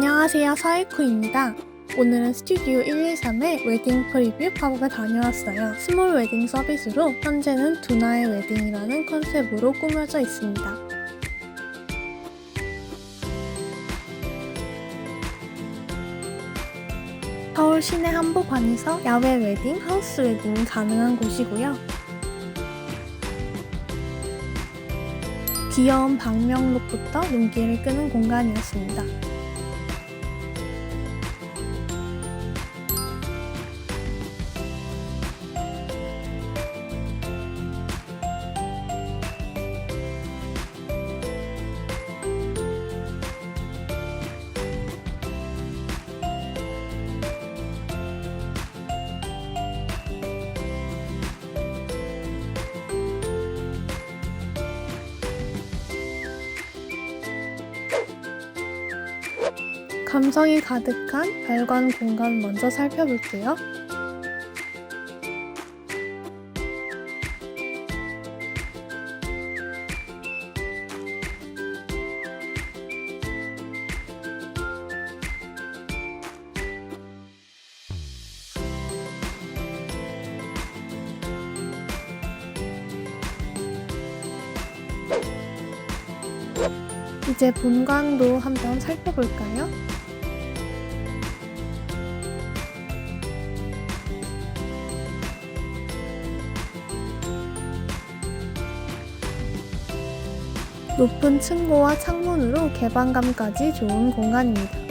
안녕하세요 서이쿠입니다. 오늘은 스튜디오 123의 웨딩 프리뷰 팝업에 다녀왔어요. 스몰 웨딩 서비스로 현재는 두나의 웨딩이라는 컨셉으로 꾸며져 있습니다. 서울 시내 한복판에서 야외 웨딩, 하우스 웨딩이 가능한 곳이고요. 귀여운 방명록부터 눈길을 끄는 공간이었습니다. 감성이 가득한 별관 공간 먼저 살펴볼게요. 이제 본관도 한번 살펴볼까요? 높은 층고와 창문으로 개방감까지 좋은 공간입니다.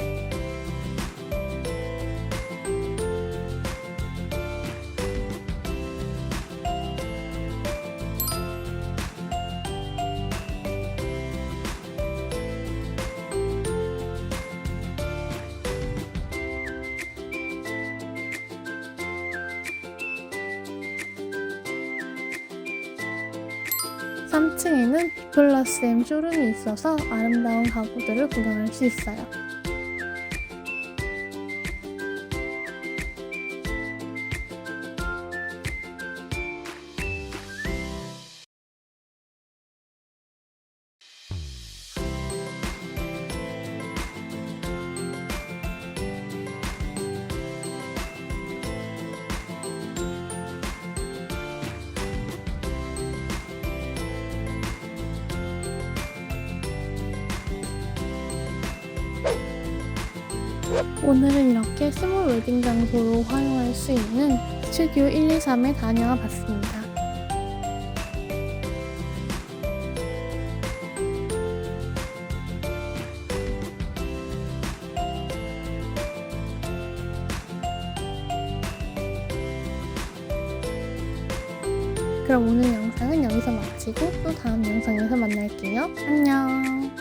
삼층에는 B 플러스 M 쇼룸이 있어서 아름다운 가구들을 구경할 수 있어요. 오늘은 이렇게 스몰 웨딩 장소로 활용할 수 있는 스튜디오 123에 다녀와 봤습니다. 그럼 오늘 영상은 여기서 마치고 또 다음 영상에서 만날게요. 안녕.